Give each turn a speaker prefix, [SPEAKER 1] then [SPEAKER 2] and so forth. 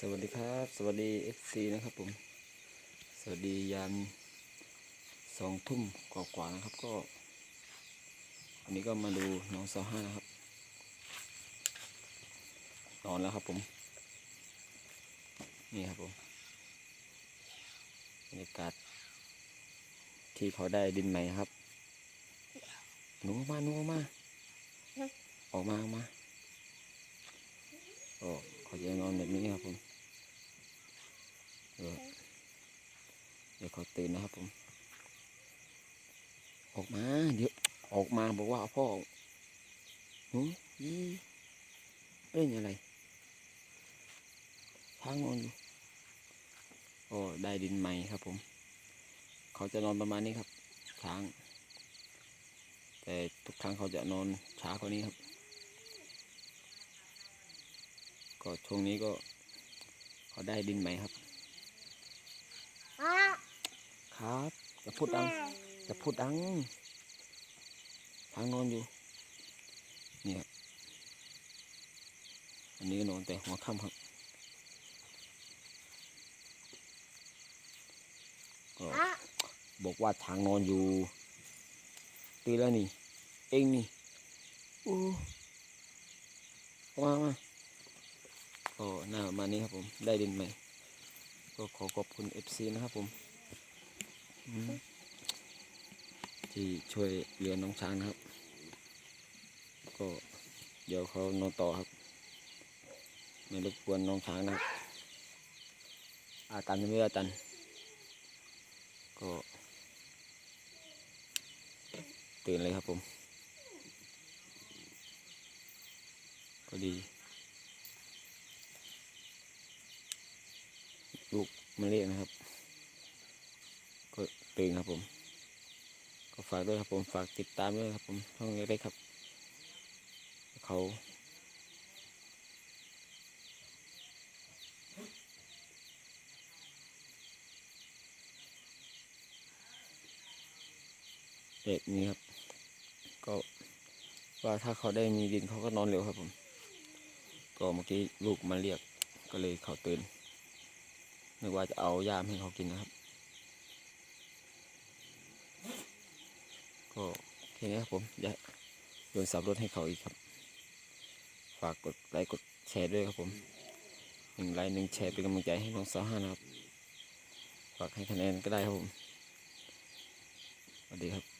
[SPEAKER 1] สวัสดีครับ สวัสดี FC นะครับผม สวัสดียามสองทุ่มกว่าๆนะครับก็วันนี้ก็มาดูน้องซอห้านะครับนอนแล้วครับผม นี่ครับผมบรรยากาศที่เขาได้ดินใหม่ครับ หนูออกมาหนูออกมาออกมาออกมาก็ เขาจะนอนแบบนี้ครับผมเดี๋ยวเขาตื่นนะครับผม ออกมาเดี๋ยวออกมาบอกว่าพ่อหนูยี่เล่นอะไรช้างนอนอยู่โอ้ได้ดินใหม่ครับผม เขาจะนอนประมาณนี้ครับช้าง แต่ทุกครั้งเขาจะนอนช้ากว่านี้ครับ ก็ช่วงนี้ก็เขาได้ดินใหม่ครับ ครับจะพูดดังจะพูดดังทางนอนอยู่เนี่ยอันนี้นอนแต่หัวค่ำครับก็บอกว่าทางนอนอยู่ตื่นแล้วนี่ เองนี่โอ้มามา ก็หน้ามานี้ครับผมได้ดินใหม่ ก็ขอขอบคุณ FC นะครับผมที่ช่วยเหลือน้องช้างนะครับ ก็เดี๋ยวเขานอนต่อครับไม่รบกวนน้องช้างนะครับอาตันยังไม่อาตัน ก็ตื่นเลยครับผม ก็ดี ลูกมาเรียกนะครับ ก็ตื่นครับผม ก็ฝากด้วยครับผมฝากติดตามด้วยครับผมช่องเล็กๆครับ เขาเด็กนี้ครับ ก็ว่าถ้าเขาได้มีดินเขาก็นอนเร็วครับผม ก็เมื่อกี้ลูกมาเรียกก็เลยเขาตื่น นึกว่าจะเอายามให้เขากินนะครับ ก็แค่นี้ครับผมจะโยนสับรถให้เขาอีกครับ ฝากกดไลค์กดแชร์ด้วยครับผมหนึ่งไลค์หนึ่งแชร์เป็นกำลังใจให้น้องสาวห้านะครับ ฝากให้คะแนนก็ได้ครับผมสวัสดีครับ